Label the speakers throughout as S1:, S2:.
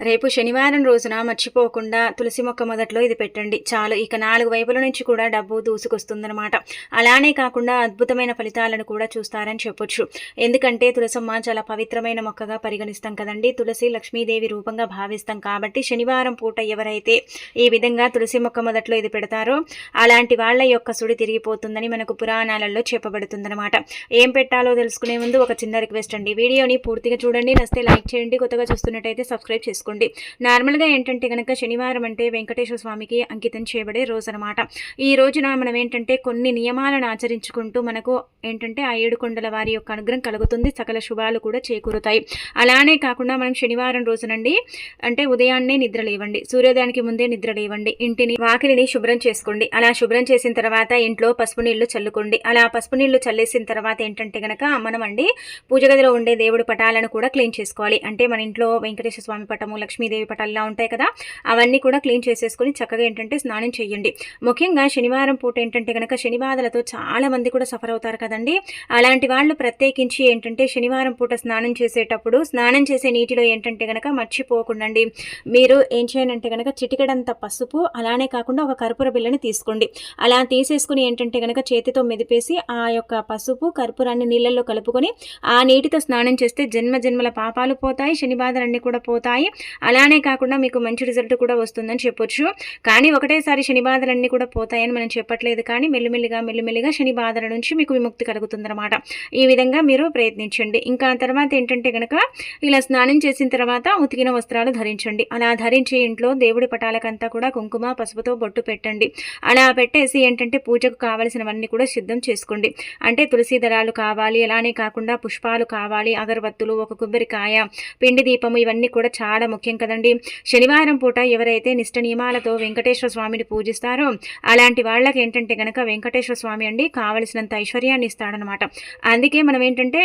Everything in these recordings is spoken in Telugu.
S1: రేపు శనివారం రోజున మర్చిపోకుండా తులసి మొక్క మొదట్లో ఇది పెట్టండి. చాలు ఇక నాలుగు వైపుల నుంచి కూడా డబ్బు దూసుకొస్తుందనమాట అలానే కాకుండా అద్భుతమైన ఫలితాలను కూడా చూస్తారని చెప్పొచ్చు. ఎందుకంటే తులసమ్మ చాలా పవిత్రమైన మొక్కగా పరిగణిస్తాం కదండి. తులసి లక్ష్మీదేవి రూపంగా భావిస్తాం కాబట్టి శనివారం పూట ఎవరైతే ఈ విధంగా తులసి మొక్క మొదట్లో ఇది పెడతారో అలాంటి వాళ్ళ యొక్క సుడి తిరిగిపోతుందని మనకు పురాణాలలో చెప్పబడుతుందనమాట ఏం పెట్టాలో తెలుసుకునే ముందు ఒక చిన్న రిక్వెస్ట్ అండి. వీడియోని పూర్తిగా చూడండి. నస్తే లైక్ చేయండి. కొత్తగా చూస్తున్నట్టయితే సబ్స్క్రైబ్ చేసుకోండి. చేసుకోండి నార్మల్గా ఏంటంటే కనుక శనివారం అంటే వెంకటేశ్వర స్వామికి అంకితం చేయబడే రోజు అనమాట ఈ రోజున మనం ఏంటంటే కొన్ని నియమాలను ఆచరించుకుంటూ మనకు ఏంటంటే ఆ ఏడు కొండల వారి యొక్క అనుగ్రహం కలుగుతుంది. సకల శుభాలు కూడా చేకూరుతాయి. అలానే కాకుండా మనం శనివారం రోజునండి అంటే ఉదయాన్నే నిద్ర లేవండి. సూర్యోదయానికి ముందే నిద్ర లేవండి. ఇంటిని వాకిలిని శుభ్రం చేసుకోండి. అలా శుభ్రం చేసిన తర్వాత ఇంట్లో పసుపు నీళ్ళు చల్లుకోండి. అలా పసుపు నీళ్ళు చల్లేసిన తర్వాత ఏంటంటే గనక మనం అండి పూజ గదిలో ఉండే దేవుడి పటాలను కూడా క్లీన్ చేసుకోవాలి. అంటే మన ఇంట్లో వెంకటేశ్వర స్వామి పటము లక్ష్మీదేవి పటాల్లా ఉంటాయి కదా అవన్నీ కూడా క్లీన్ చేసేసుకుని చక్కగా ఏంటంటే స్నానం చేయండి. ముఖ్యంగా శనివారం పూట ఏంటంటే కనుక శనివాదలతో చాలా మంది కూడా సఫర్ అవుతారు కదండి. అలాంటి వాళ్ళు ప్రత్యేకించి ఏంటంటే శనివారం పూట స్నానం చేసేటప్పుడు స్నానం చేసే నీటిలో ఏంటంటే కనుక మర్చిపోకుండండి. మీరు ఏం చేయాలంటే కనుక చిటికడంత పసుపు అలానే కాకుండా ఒక కర్పూర బిల్లని తీసుకోండి. అలా తీసేసుకుని ఏంటంటే కనుక చేతితో మెదిపేసి ఆ యొక్క పసుపు కర్పూరాన్ని నీళ్ళల్లో కలుపుకొని ఆ నీటితో స్నానం చేస్తే జన్మ జన్మల పాపాలు పోతాయి శని బాధలన్నీ కూడా పోతాయి. అలానే కాకుండా మీకు మంచి రిజల్ట్ కూడా వస్తుందని చెప్పొచ్చు. కానీ ఒకటేసారి శని బాధలన్నీ కూడా పోతాయని మనం చెప్పట్లేదు. కానీ మెల్లిమెల్లిగా మెల్లిమెల్లిగా శని బాధల నుంచి మీకు విముక్తి కలుగుతుందన్నమాట. ఈ విధంగా మీరు ప్రయత్నించండి. ఇంకా తర్వాత ఏంటంటే కనుక ఇలా స్నానం చేసిన తర్వాత ఉతికిన వస్త్రాలు ధరించండి. అలా ధరించి ఇంట్లో దేవుడి పటాలకంతా కూడా కుంకుమ పసుపుతో బొట్టు పెట్టండి. అలా పెట్టేసి ఏంటంటే పూజకు కావలసినవన్నీ కూడా సిద్ధం చేసుకోండి. అంటే తులసి దళాలు కావాలి అలానే కాకుండా పుష్పాలు కావాలి అగరబత్తులు ఒక కొబ్బరికాయ పిండి దీపము ఇవన్నీ కూడా చాలా ముఖ్యం కదండి. శనివారం పూట ఎవరైతే నిష్ట నియమాలతో వెంకటేశ్వర స్వామిని పూజిస్తారో అలాంటి వాళ్ళకి ఏంటంటే కనుక వెంకటేశ్వర స్వామి అండి కావలసినంత ఐశ్వర్యాన్ని ఇస్తాడనమాట. అందుకే మనం ఏంటంటే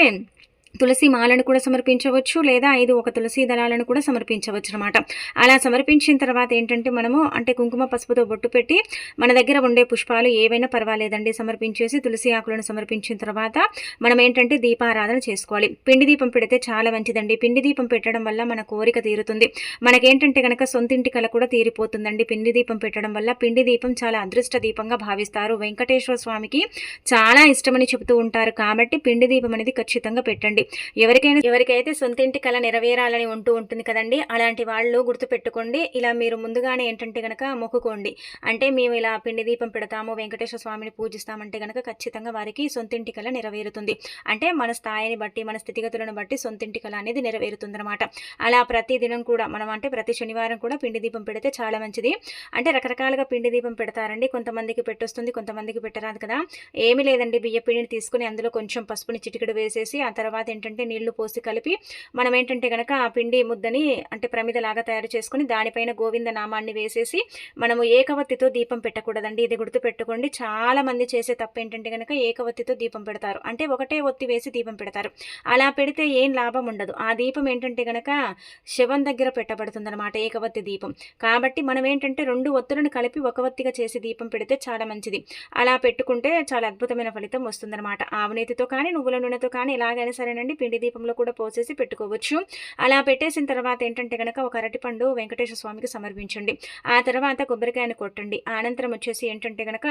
S1: తులసి మాలను కూడా సమర్పించవచ్చు లేదా ఐదు ఒక తులసి దళాలను కూడా సమర్పించవచ్చు అనమాట అలా సమర్పించిన తర్వాత ఏంటంటే మనము అంటే కుంకుమ పసుపుతో బొట్టు పెట్టి మన దగ్గర ఉండే పుష్పాలు ఏవైనా పర్వాలేదండి సమర్పించేసి తులసి ఆకులను సమర్పించిన తర్వాత మనం ఏంటంటే దీపారాధన చేసుకోవాలి. పిండి దీపం పెడితే చాలా మంచిదండి. పిండి దీపం పెట్టడం వల్ల మన కోరిక తీరుతుంది. మనకేంటంటే కనుక సొంతింటి కల కూడా తీరిపోతుందండి. పిండి దీపం పెట్టడం వల్ల పిండి దీపం చాలా అదృష్ట దీపంగా భావిస్తారు. వెంకటేశ్వర స్వామికి చాలా ఇష్టమని చెబుతూ ఉంటారు కాబట్టి పిండి దీపం అనేది ఖచ్చితంగా పెట్టండి. ఉంటుంది. ఎవరికైనా ఎవరికైతే సొంత ఇంటి కళ నెరవేరాలని ఉంటూ ఉంటుంది కదండి అలాంటి వాళ్ళు గుర్తుపెట్టుకోండి. ఇలా మీరు ముందుగానే ఏంటంటే కనుక మొక్కుకోండి. అంటే మేము ఇలా పిండి దీపం పెడతాము వెంకటేశ్వర స్వామిని పూజిస్తామంటే కనుక ఖచ్చితంగా వారికి సొంతింటి కళ నెరవేరుతుంది. అంటే మన స్థాయిని బట్టి మన స్థితిగతులను బట్టి సొంతింటి కళ అనేది నెరవేరుతుంది అనమాట అలా ప్రతి దినం కూడా మనం అంటే ప్రతి శనివారం కూడా పిండి దీపం పెడితే చాలా మంచిది. అంటే రకరకాలుగా పిండి దీపం పెడతారండి. కొంతమందికి పెట్టొస్తుంది కొంతమందికి పెట్టరాదు కదా. ఏమీ లేదండి. బియ్య పిండిని తీసుకుని అందులో కొంచెం పసుపుని చిటికడు వేసేసి ఆ తర్వాత ఏంటంటే నీళ్ళు పోసి కలిపి మనం ఏంటంటే కనుక ఆ పిండి ముద్దని అంటే ప్రమిదలాగా తయారు చేసుకుని దానిపైన గోవింద నామాన్ని వేసేసి మనము ఏకవత్తితో దీపం పెట్టకూడదండి. ఇది గుర్తు పెట్టుకోండి. చాలా మంది చేసే తప్పు ఏంటంటే కనుక ఏకవత్తితో దీపం పెడతారు. అంటే ఒకటే ఒత్తి వేసి దీపం పెడతారు. అలా పెడితే ఏం లాభం ఉండదు. ఆ దీపం ఏంటంటే కనుక శవం దగ్గర పెట్టబడుతుంది అనమాట ఏకవత్తి దీపం. కాబట్టి మనం ఏంటంటే రెండు ఒత్తులను కలిపి ఒక ఒత్తిగా చేసి దీపం పెడితే చాలా మంచిది. అలా పెట్టుకుంటే చాలా అద్భుతమైన ఫలితం వస్తుందన్నమాట. ఆవునేతితో కానీ నువ్వుల నూనెతో కానీ ఎలాగైనా సరే చేసుకోండి పిండి దీపంలో కూడా పోసేసి పెట్టుకోవచ్చు. అలా పెట్టేసిన తర్వాత ఏంటంటే కనుక ఒక అరటిపండు వెంకటేశ్వర స్వామికి సమర్పించండి. ఆ తర్వాత కొబ్బరికాయను కొట్టండి. అనంతరం వచ్చేసి ఏంటంటే కనుక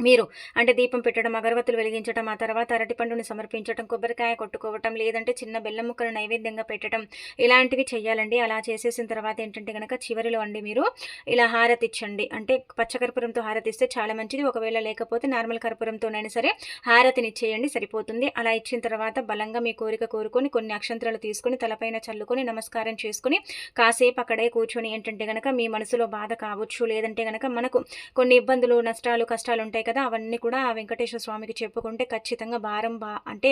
S1: మీరు అంటే దీపం పెట్టడం అగరవత్తులు వెలిగించడం ఆ తర్వాత అరటిపండుని సమర్పించడం కొబ్బరికాయ కొట్టుకోవటం లేదంటే చిన్న బెల్లం ముక్కలు నైవేద్యంగా పెట్టడం ఇలాంటివి చేయాలండి అలా చేసేసిన తర్వాత ఏంటంటే కనుక చివరిలో అండి మీరు ఇలా హారతి ఇచ్చండి అంటే పచ్చకర్పూరంతో హారతి ఇస్తే చాలా మంచిది. ఒకవేళ లేకపోతే నార్మల్ కర్పూరంతోనైనా సరే హారతిని ఇచ్చేయండి సరిపోతుంది. అలా ఇచ్చిన తర్వాత బలంగా మీ కోరిక కోరుకొని కొన్ని అక్షంతరాలు తీసుకొని తలపైన చల్లుకొని నమస్కారం చేసుకుని కాసేపు అక్కడే కూర్చొని ఏంటంటే కనుక మీ మనసులో బాధ కావచ్చు. లేదంటే కనుక మనకు కొన్ని ఇబ్బందులు నష్టాలు కష్టాలు ఉంటాయి కదా అవన్నీ కూడా ఆ వెంకటేశ్వర స్వామికి చెప్పుకుంటే ఖచ్చితంగా భారం బా అంటే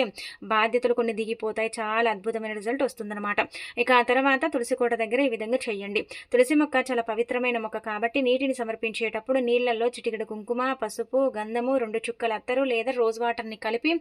S1: బాధ్యతలు కొన్ని దిగిపోతాయి. చాలా అద్భుతమైన రిజల్ట్ వస్తుందన్నమాట. ఇక ఆ తర్వాత తులసి కోట దగ్గర ఈ విధంగా చేయండి. తులసి మొక్క చాలా పవిత్రమైన మొక్క కాబట్టి నీటిని సమర్పించేటప్పుడు నీళ్ళలో చిటికడ కుంకుమ పసుపు గంధము రెండు చుక్కల అత్తరు లేదా రోజ్ వాటర్ని కలిపి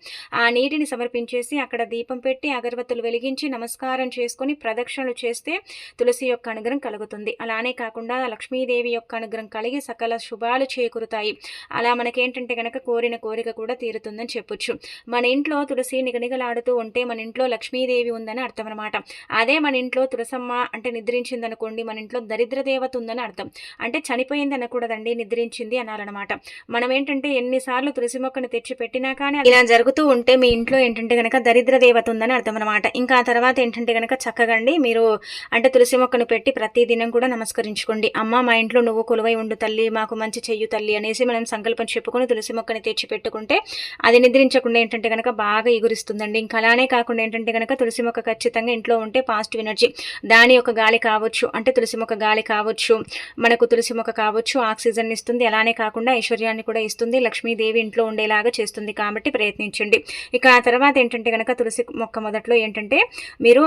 S1: ఆ నీటిని సమర్పించేసి అక్కడ దీపం పెట్టి అగరబత్తులు వెలిగించి నమస్కారం చేసుకుని ప్రదక్షిణలు చేస్తే తులసి యొక్క అనుగ్రహం కలుగుతుంది. అలానే కాకుండా లక్ష్మీదేవి యొక్క అనుగ్రహం కలిగి సకల శుభాలు చేకూరుతాయి. అలా మనకి ఏంటంటే గనక కోరిన కోరిక కూడా తీరుతుందని చెప్పొచ్చు. మన ఇంట్లో తులసి నిగనిగలాడుతూ ఉంటే మన ఇంట్లో లక్ష్మీదేవి ఉందని అర్థం అనమాట అదే మన ఇంట్లో తులసమ్మ అంటే నిద్రించింది అనుకోండి మన ఇంట్లో దరిద్ర దేవత ఉందని అర్థం. అంటే చనిపోయింది అనకూడదండి నిద్రించింది అనాలన్నమాట. మనం ఏంటంటే ఎన్నిసార్లు తులసి మొక్కను తెచ్చి పెట్టినా కానీ ఇలా జరుగుతూ ఉంటే మీ ఇంట్లో ఏంటంటే కనుక దరిద్ర దేవత ఉందని అర్థం అనమాట ఇంకా ఆ తర్వాత ఏంటంటే గనక చక్కగండి మీరు అంటే తులసి మొక్కను పెట్టి ప్రతి దినం కూడా నమస్కరించుకోండి. అమ్మ మా ఇంట్లో నువ్వు కొలువై ఉండు తల్లి మాకు మంచి చెయ్యు తల్లి అనేసి మనం సంకల్పం చెప్పుకొని తులసి మొక్కని తెచ్చి పెట్టుకుంటే అది నిద్రించకుండా ఏంటంటే కనుక బాగా ఎగురిస్తుందండి. ఇంకా అలానే కాకుండా ఏంటంటే కనుక తులసి మొక్క ఖచ్చితంగా ఇంట్లో ఉంటే పాజిటివ్ ఎనర్జీ దాని యొక్క గాలి కావచ్చు అంటే తులసి మొక్క గాలి కావచ్చు మనకు తులసి మొక్క కావచ్చు ఆక్సిజన్ ఇస్తుంది. అలానే కాకుండా ఐశ్వర్యాన్ని కూడా ఇస్తుంది. లక్ష్మీదేవి ఇంట్లో ఉండేలాగా చేస్తుంది కాబట్టి ప్రయత్నించండి. ఇక ఆ తర్వాత ఏంటంటే కనుక తులసి మొక్క మొదట్లో ఏంటంటే మీరు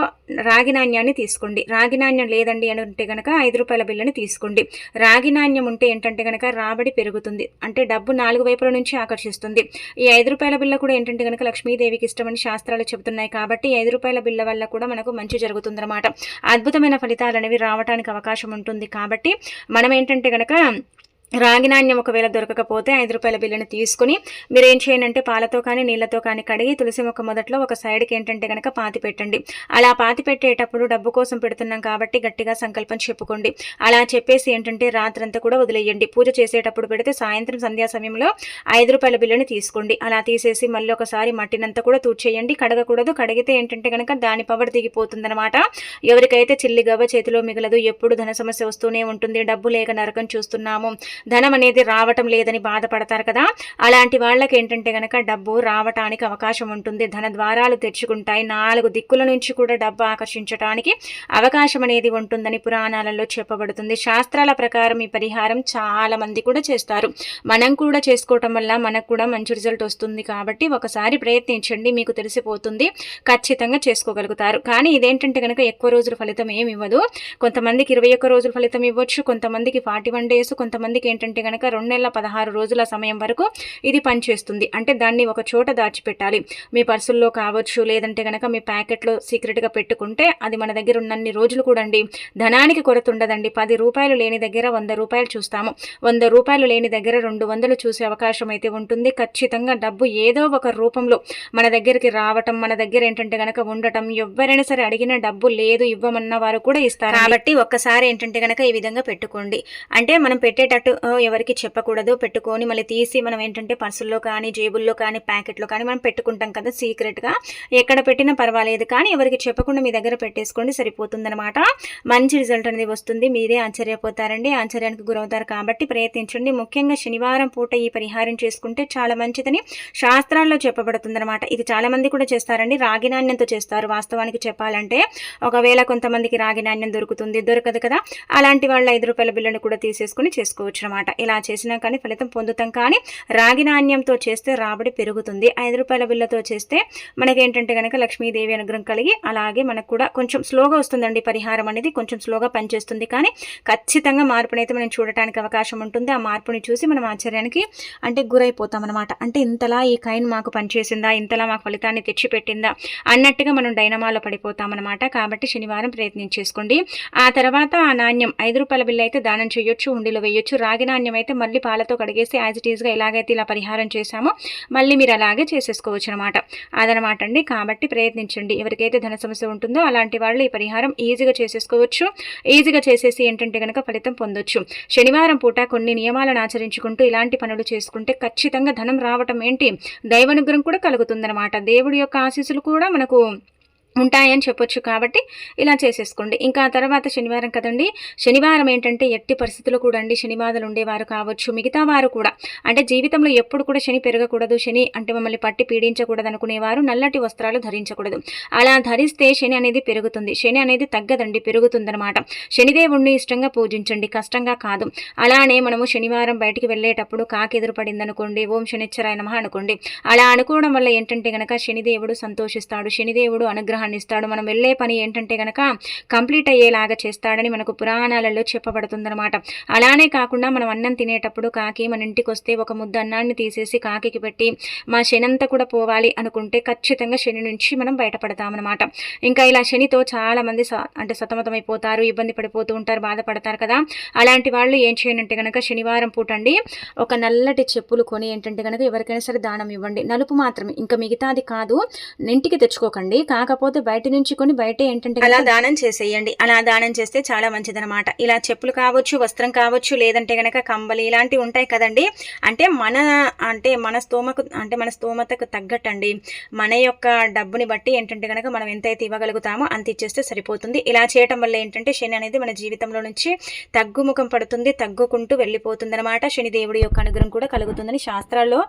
S1: రాగి నాణ్యాన్ని తీసుకోండి. రాగి నాణ్యం లేదండి అని ఉంటే కనుక ఐదు రూపాయల బిల్లని తీసుకోండి. రాగి నాణ్యం ఉంటే ఏంటంటే కనుక రాబడి పెరుగుతుంది. అంటే డబ్బు నాలుగు వైపుల నుంచి ఆకర్షిస్తుంది. ఈ ఐదు రూపాయల బిల్ల కూడా ఏంటంటే కనుక లక్ష్మీదేవికి ఇష్టమని శాస్త్రాలు చెబుతున్నాయి కాబట్టి ఐదు రూపాయల బిల్ల వల్ల కూడా మనకు మంచి జరుగుతుందన్నమాట. అద్భుతమైన ఫలితాలు అనేవి రావడానికి అవకాశం ఉంటుంది కాబట్టి మనం ఏంటంటే కనుక రాగి నాణ్యం ఒకవేళ దొరకకపోతే ఐదు రూపాయల బిల్లును తీసుకుని మీరు ఏం చేయండి అంటే పాలతో కానీ నీళ్ళతో కానీ కడిగి తులసి మొక్క మొదట్లో ఒక సైడ్కి ఏంటంటే కనుక పాతి పెట్టండి. అలా పాతి పెట్టేటప్పుడు డబ్బు కోసం పెడుతున్నాం కాబట్టి గట్టిగా సంకల్పం చెప్పుకోండి. అలా చెప్పేసి ఏంటంటే రాత్రంతా కూడా వదిలేయండి. పూజ చేసేటప్పుడు పెడితే సాయంత్రం సంధ్యా సమయంలో ఐదు రూపాయల బిల్లుని తీసుకోండి. అలా తీసేసి మళ్ళీ ఒకసారి మట్టినంతా కూడా తూర్చేయండి కడగకూడదు. కడిగితే ఏంటంటే కనుక దాని పవర్ దిగిపోతుందనమాట ఎవరికైతే చిల్లి గవ్వ చేతిలో మిగలదు ఎప్పుడు ధన సమస్య వస్తూనే ఉంటుంది. డబ్బు లేక నరకం చూస్తున్నాము. ధనం అనేది రావటం లేదని బాధపడతారు కదా. అలాంటి వాళ్ళకి ఏంటంటే కనుక డబ్బు రావటానికి అవకాశం ఉంటుంది. ధన ద్వారాలు తెచ్చుకుంటాయి నాలుగు దిక్కుల నుంచి కూడా డబ్బు ఆకర్షించడానికి అవకాశం అనేది ఉంటుందని పురాణాలలో చెప్పబడుతుంది. శాస్త్రాల ప్రకారం ఈ పరిహారం చాలా మంది కూడా చేస్తారు. మనం కూడా చేసుకోవటం వల్ల మనకు కూడా మంచి రిజల్ట్ వస్తుంది కాబట్టి ఒకసారి ప్రయత్నించండి. మీకు తెలిసిపోతుంది. ఖచ్చితంగా చేసుకోగలుగుతారు. కానీ ఇదేంటంటే కనుక ఎక్కువ రోజుల ఫలితం ఏమి ఇవ్వదు. కొంతమందికి ఇరవై ఒక్క రోజుల ఫలితం ఇవ్వచ్చు. కొంతమందికి ఫార్టీ వన్ డేస్ కొంతమందికి ఏంటంటే కనుక రెండు నెలల పదహారు రోజుల సమయం వరకు ఇది పనిచేస్తుంది. అంటే దాన్ని ఒక చోట దాచిపెట్టాలి. మీ పర్సుల్లో కావచ్చు లేదంటే కనుక మీ ప్యాకెట్లో సీక్రెట్గా పెట్టుకుంటే అది మన దగ్గర ఉన్నన్ని రోజులు కూడా అండి ధనానికి కొరత ఉండదండి. పది రూపాయలు లేని దగ్గర వంద రూపాయలు చూస్తాము. వంద రూపాయలు లేని దగ్గర రెండు వందలు చూసే అవకాశం అయితే ఉంటుంది. ఖచ్చితంగా డబ్బు ఏదో ఒక రూపంలో మన దగ్గరికి రావటం మన దగ్గర ఏంటంటే కనుక ఉండటం ఎవరైనా సరే అడిగిన డబ్బు లేదు ఇవ్వమన్న వారు కూడా ఇస్తారు కాబట్టి ఒక్కసారి ఏంటంటే కనుక ఈ విధంగా పెట్టుకోండి. అంటే మనం పెట్టేటట్టు ఎవరికి చెప్పకూడదు పెట్టుకొని మళ్ళీ తీసి మనం ఏంటంటే పర్సుల్లో కానీ జేబుల్లో కానీ ప్యాకెట్లో కానీ మనం పెట్టుకుంటాం కదా సీక్రెట్గా. ఎక్కడ పెట్టినా పర్వాలేదు కానీ ఎవరికి చెప్పకుండా మీ దగ్గర పెట్టేసుకోండి సరిపోతుందనమాట మంచి రిజల్ట్ అనేది వస్తుంది మీరే ఆశ్చర్యపోతారండి ఆశ్చర్యానికి గురవుతారు కాబట్టి ప్రయత్నించండి. ముఖ్యంగా శనివారం పూట ఈ పరిహారం చేసుకుంటే చాలా మంచిదని శాస్త్రాల్లో చెప్పబడుతుందనమాట ఇది చాలా మంది కూడా చేస్తారండి రాగి నాణ్యంతో చేస్తారు. వాస్తవానికి చెప్పాలంటే ఒకవేళ కొంతమందికి రాగి నాణ్యం దొరుకుతుంది దొరకదు కదా. అలాంటి వాళ్ళ ఐదు రూపాయల బిల్లును కూడా తీసేసుకుని చేసుకోవచ్చు అనమాట. ఇలా చేసినా కానీ ఫలితం పొందుతాం కానీ రాగి నాణ్యంతో చేస్తే రాబడి పెరుగుతుంది. ఐదు రూపాయల బిల్లతో చేస్తే మనకి ఏంటంటే కనుక లక్ష్మీదేవి అనుగ్రహం కలిగి అలాగే మనకు కూడా కొంచెం స్లోగా వస్తుందండి పరిహారం అనేది. కొంచెం స్లోగా పనిచేస్తుంది కానీ ఖచ్చితంగా మార్పునైతే మనం చూడటానికి అవకాశం ఉంటుంది. ఆ మార్పుని చూసి మనం ఆశ్చర్యానికి అంటే గురైపోతాం అనమాట. అంటే ఇంతలా ఈ కైన్ మాకు పనిచేసిందా? ఇంతలా మాకు ఫలితాన్ని తెచ్చిపెట్టిందా? అన్నట్టుగా మనం డైనమాలో పడిపోతామన్నమాట కాబట్టి శనివారం ప్రయత్నం చేసుకోండి. ఆ తర్వాత ఆ నాణ్యం ఐదు రూపాయల బిల్లు అయితే దానం చేయొచ్చు ఉండిలో వేయొచ్చు. రాగి నాణ్యం అయితే మళ్ళీ పాలతో కడిగేసి యాజ్ ఇట్ ఈస్గా ఎలాగైతే ఇలా పరిహారం చేశామో మళ్ళీ మీరు అలాగే చేసేసుకోవచ్చు అనమాట అదనమాట అండి కాబట్టి ప్రయత్నించండి ఎవరికైతే ధన సమస్య ఉంటుందో అలాంటి వాళ్ళు ఈ పరిహారం ఈజీగా చేసేసుకోవచ్చు ఈజీగా చేసేసి ఏంటంటే కనుక ఫలితం పొందొచ్చు శనివారం పూట కొన్ని నియమాలను ఆచరించుకుంటూ ఇలాంటి పనులు చేసుకుంటే ఖచ్చితంగా ధనం రావటం ఏంటి దైవనుగ్రహం కూడా కలుగుతుందనమాట దేవుడి యొక్క ఆశీస్సులు కూడా మనకు ఉంటాయని చెప్పొచ్చు కాబట్టి ఇలా చేసేసుకోండి. ఇంకా తర్వాత శనివారం కదండి. శనివారం ఏంటంటే ఎట్టి పరిస్థితులు కూడా అండి శనివాదాలు ఉండేవారు కావచ్చు మిగతా వారు కూడా. అంటే జీవితంలో ఎప్పుడు కూడా శని పెరగకూడదు. శని అంటే మమ్మల్ని పట్టి పీడించకూడదు అనుకునేవారు నల్లటి వస్త్రాలు ధరించకూడదు. అలా ధరిస్తే శని అనేది పెరుగుతుంది. శని అనేది తగ్గదండి పెరుగుతుందనమాట శనిదేవుణ్ణి ఇష్టంగా పూజించండి కష్టంగా కాదు. అలానే మనము శనివారం బయటికి వెళ్ళేటప్పుడు కాకెదురు పడిందనుకోండి ఓం శనిచ్చరాయ నమ అనుకోండి. అలా అనుకోవడం వల్ల ఏంటంటే గనక శనిదేవుడు సంతోషిస్తాడు శనిదేవుడు అనుగ్రహం అనుగ్రహాన్ని ఇస్తాడు మనం వెళ్ళే పని ఏంటంటే గనక కంప్లీట్ అయ్యేలాగా చేస్తాడని మనకు పురాణాలలో చెప్పబడుతుందనమాట అలానే కాకుండా మనం అన్నం తినేటప్పుడు కాకి మన ఇంటికి వస్తే ఒక ముద్ద అన్నాన్ని తీసేసి కాకికి పెట్టి మా శని అంతా కూడా పోవాలి అనుకుంటే ఖచ్చితంగా శని నుంచి మనం బయటపడతామన్నమాట. ఇంకా ఇలా శనితో చాలామంది అంటే సతమతమైపోతారు ఇబ్బంది పడిపోతూ ఉంటారు బాధపడతారు కదా. అలాంటి వాళ్ళు ఏం చేయనంటే కనుక శనివారం పూట అండి ఒక నల్లటి చెప్పులు కొని ఏంటంటే కనుక ఎవరికైనా సరే దానం ఇవ్వండి. నలుపు మాత్రమే ఇంకా మిగతాది కాదు ఇంటికి తెచ్చుకోకండి. కాకపోతే బయట నుంచి కొని బయట ఏంటంటే అలా దానం చేసేయండి. అలా దానం చేస్తే చాలా మంచిదనమాట ఇలా చెప్పులు కావచ్చు వస్త్రం కావచ్చు లేదంటే కనుక కంబలి ఇలాంటివి ఉంటాయి కదండి. అంటే మన అంటే మన స్తోమకు అంటే మన స్తోమతకు తగ్గట్టండి. మన యొక్క డబ్బుని బట్టి ఏంటంటే కనుక మనం ఎంతైతే ఇవ్వగలుగుతామో అంత ఇచ్చేస్తే సరిపోతుంది. ఇలా చేయటం వల్ల ఏంటంటే శని అనేది మన జీవితంలో నుంచి తగ్గుముఖం పడుతుంది తగ్గుకుంటూ వెళ్ళిపోతుంది అనమాట శనిదేవుడి యొక్క అనుగ్రహం కూడా కలుగుతుందని శాస్త్రాల్లో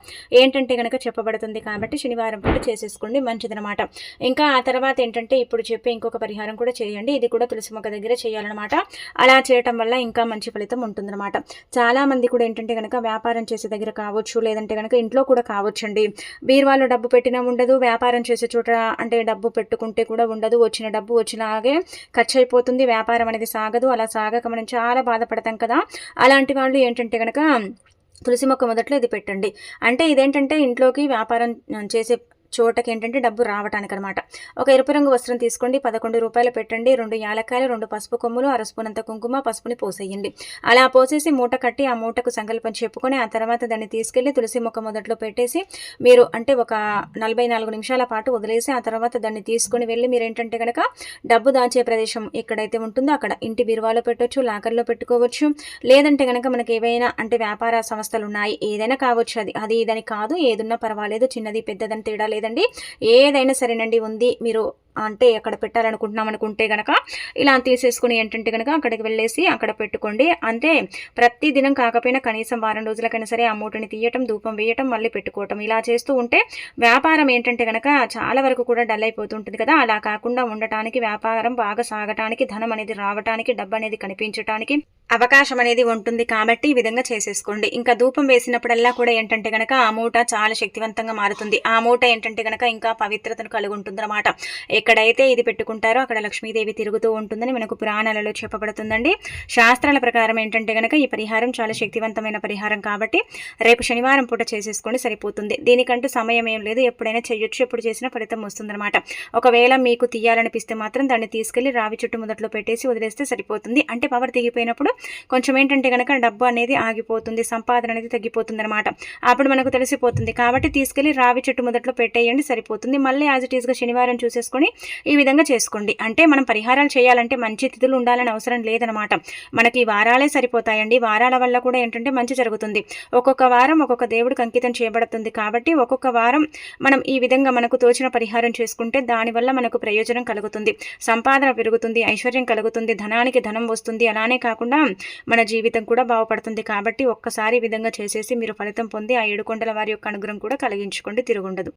S1: ఏంటంటే కనుక చెప్పబడుతుంది కాబట్టి శనివారం పూట చేసేసుకోండి మంచిదనమాట ఇంకా ఆ తర్వాత ఏంటంటే ఇప్పుడు చెప్పే ఇంకొక పరిహారం కూడా చేయండి. ఇది కూడా తులసి మొక్క దగ్గర చేయాలన్నమాట. అలా చేయటం వల్ల ఇంకా మంచి ఫలితం ఉంటుందన్నమాట. చాలా మంది కూడా ఏంటంటే కనుక వ్యాపారం చేసే దగ్గర కావచ్చు లేదంటే కనుక ఇంట్లో కూడా కావచ్చండి. బీరువాలో డబ్బు పెట్టినా ఉండదు వ్యాపారం చేసే చోట అంటే డబ్బు పెట్టుకుంటే కూడా ఉండదు. వచ్చిన డబ్బు వచ్చినాగే ఖర్చు అయిపోతుంది వ్యాపారం అనేది సాగదు అలా సాగక మనం చాలా బాధపడతాం కదా. అలాంటి వాళ్ళు ఏంటంటే కనుక తులసి మొక్క మొదట్లో ఇది పెట్టండి. అంటే ఇదేంటంటే ఇంట్లోకి వ్యాపారం చేసే చోటకి ఏంటంటే డబ్బు రావటానికి అనమాట ఒక ఎరుపు రంగు వస్త్రం తీసుకోండి పదకొండు రూపాయలు పెట్టండి రెండు యాలక్కాయలు రెండు పసుపు కొమ్ములు అరస్పునంత కుంకుమ పసుపుని పోసేయండి. అలా పోసేసి మూట కట్టి ఆ మూటకు సంకల్పం చెప్పుకొని ఆ తర్వాత దాన్ని తీసుకెళ్ళి తులసి మొక్క మొదట్లో పెట్టేసి మీరు అంటే ఒక నలభై నాలుగు నిమిషాల పాటు వదిలేసి ఆ తర్వాత దాన్ని తీసుకొని వెళ్ళి మీరు ఏంటంటే కనుక డబ్బు దాచే ప్రదేశం ఎక్కడైతే ఉంటుందో అక్కడ ఇంటి బీరువాలో పెట్టవచ్చు లాకర్లో పెట్టుకోవచ్చు. లేదంటే కనుక మనకి ఏవైనా అంటే వ్యాపార సంస్థలు ఉన్నాయి ఏదైనా కావచ్చు అది. అది ఇదని కాదు ఏదున్నా పర్వాలేదు చిన్నది పెద్దదని తేడా లేదండి. ఏదైనా సరేనండి ఉంది. మీరు అంటే అక్కడ పెట్టాలనుకుంటున్నాం అనుకుంటే గనక ఇలా తీసేసుకుని ఏంటంటే కనుక అక్కడికి వెళ్ళేసి అక్కడ పెట్టుకోండి. అంటే ప్రతి దినం కాకపోయినా కనీసం వారం రోజులకైనా సరే ఆ మూటని తీయటం ధూపం వేయటం మళ్ళీ పెట్టుకోవటం ఇలా చేస్తూ ఉంటే వ్యాపారం ఏంటంటే కనుక చాలా వరకు కూడా డల్ అయిపోతుంటుంది కదా. అలా కాకుండా ఉండటానికి వ్యాపారం బాగా సాగటానికి ధనం అనేది రావటానికి డబ్బు అనేది కనిపించటానికి అవకాశం అనేది ఉంటుంది కాబట్టి ఈ విధంగా చేసేసుకోండి. ఇంకా ధూపం వేసినప్పుడల్లా కూడా ఏంటంటే కనుక ఆ మూట చాలా శక్తివంతంగా మారుతుంది. ఆ మూట ఏంటంటే కనుక ఇంకా పవిత్రతను కలిగి ఉంటుంది అనమాట ఎక్కడైతే ఇది పెట్టుకుంటారో అక్కడ లక్ష్మీదేవి తిరుగుతూ ఉంటుందని మనకు పురాణాలలో చెప్పబడుతుందండి. శాస్త్రాల ప్రకారం ఏంటంటే కనుక ఈ పరిహారం చాలా శక్తివంతమైన పరిహారం కాబట్టి రేపు శనివారం పూట చేసేసుకోండి సరిపోతుంది. దీనికంటూ సమయం ఏం లేదు ఎప్పుడైనా చేయొచ్చు ఎప్పుడు చేసినా ఫలితం వస్తుందన్నమాట. ఒకవేళ మీకు తీయాలనిపిస్తే మాత్రం దాన్ని తీసుకెళ్ళి రావి చుట్టూ మొదట్లో పెట్టేసి వదిలేస్తే సరిపోతుంది. అంటే పవర్ తెగిపోయినప్పుడు కొంచెం ఏంటంటే కనుక డబ్బు అనేది ఆగిపోతుంది సంపాదన అనేది తగ్గిపోతుంది అనమాట అప్పుడు మనకు తెలిసిపోతుంది కాబట్టి తీసుకెళ్ళి రావి చెట్టు మొదట్లో పెట్టేయండి సరిపోతుంది. మళ్ళీ యాజ్ ఇట్ ఈస్గా శనివారం చూసేసుకొని ఈ విధంగా చేసుకోండి. అంటే మనం పరిహారాలు చేయాలంటే మంచి తిథులు ఉండాలని అవసరం లేదనమాట. మనకి వారాలే సరిపోతాయండి. వారాల వల్ల కూడా ఏంటంటే మంచి జరుగుతుంది. ఒక్కొక్క వారం ఒక్కొక్క దేవుడికి అంకితం చేయబడుతుంది కాబట్టి ఒక్కొక్క వారం మనం ఈ విధంగా మనకు తోచిన పరిహారం చేసుకుంటే దానివల్ల మనకు ప్రయోజనం కలుగుతుంది. సంపాదన పెరుగుతుంది ఐశ్వర్యం కలుగుతుంది ధనానికి ధనం వస్తుంది. అలానే కాకుండా మన జీవితం కూడా బాగుపడుతుంది కాబట్టి ఒక్కసారి విధంగా చేసేసి మీరు ఫలితం పొంది ఆ ఏడుకొండల వారి యొక్క అనుగ్రహం కూడా కలిగించుకోండి తిరుగుండదు.